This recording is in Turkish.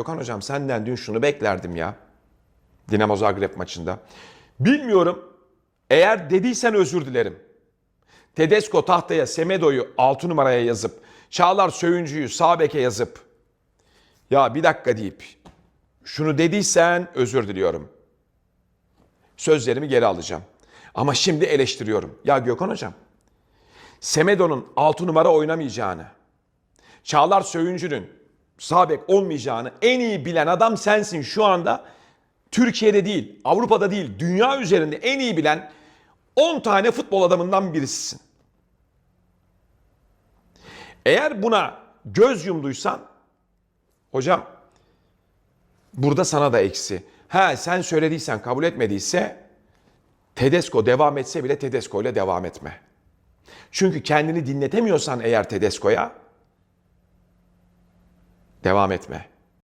Gökhan hocam senden dün şunu beklerdim ya. Dinamo Zagreb maçında. Bilmiyorum. Eğer dediysen özür dilerim. Tedesco tahtaya Semedo'yu 6 numaraya yazıp Çağlar Söyüncü'yü sağ beke yazıp ya bir dakika deyip şunu dediysen özür diliyorum. Sözlerimi geri alacağım. Ama şimdi eleştiriyorum. Ya Gökhan hocam Semedo'nun 6 numara oynamayacağını, Çağlar Söyüncü'nün sağ bek olmayacağını en iyi bilen adam sensin şu anda. Türkiye'de değil, Avrupa'da değil, dünya üzerinde en iyi bilen 10 tane futbol adamından birisisin. Eğer buna göz yumduysan hocam burada sana da eksi. Ha sen söylediysen kabul etmediyse Tedesco devam etse bile Tedesco ile devam etme. Çünkü kendini dinletemiyorsan eğer Tedesco'ya devam etme.